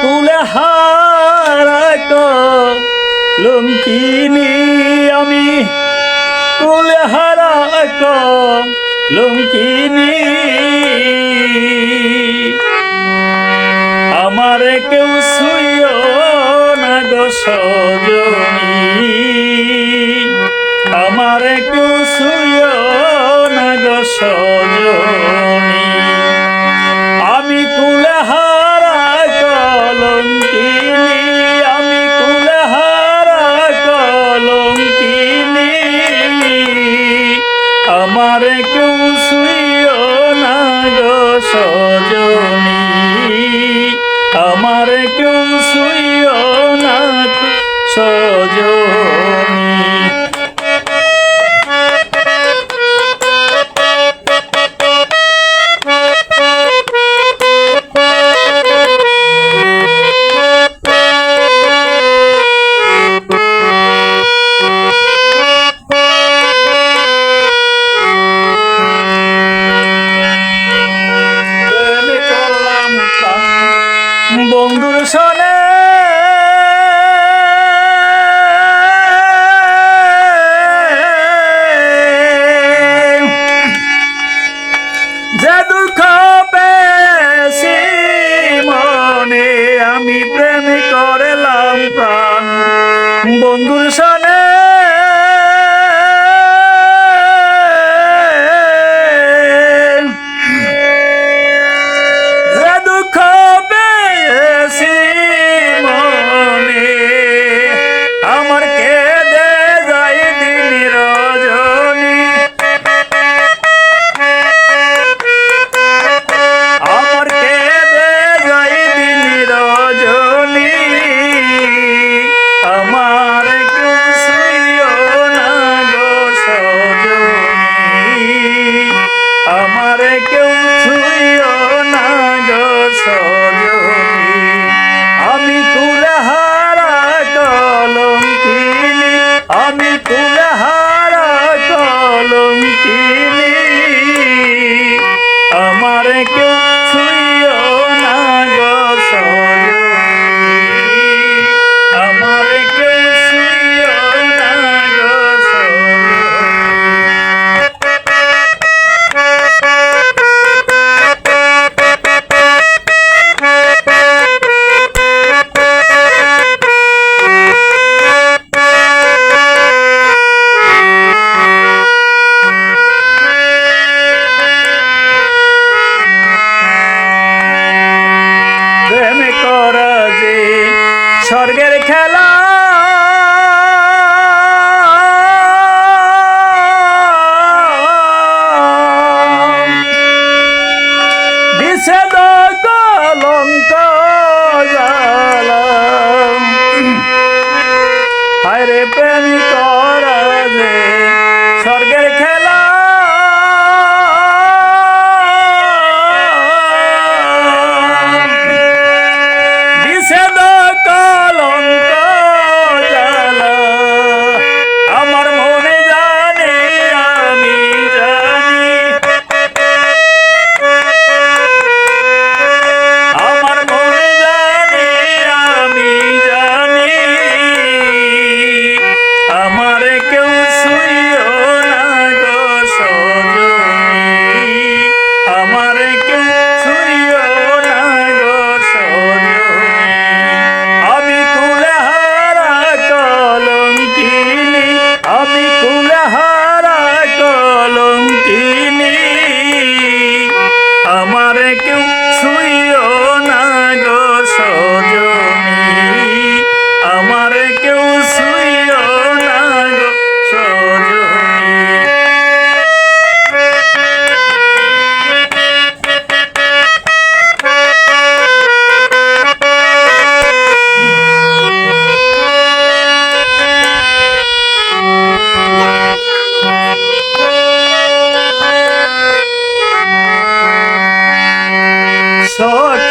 কুলে হারাক আমি কুলে হারাক লুমকিনি আমার কেউ শুইও না গো আমারে কেউ ni tu.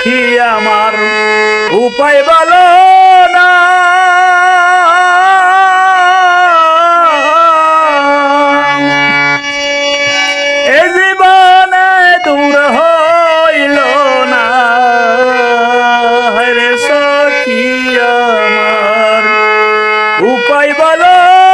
কি আমার উপায় বলো না? এ না। রে সখী আমার উপায় বলো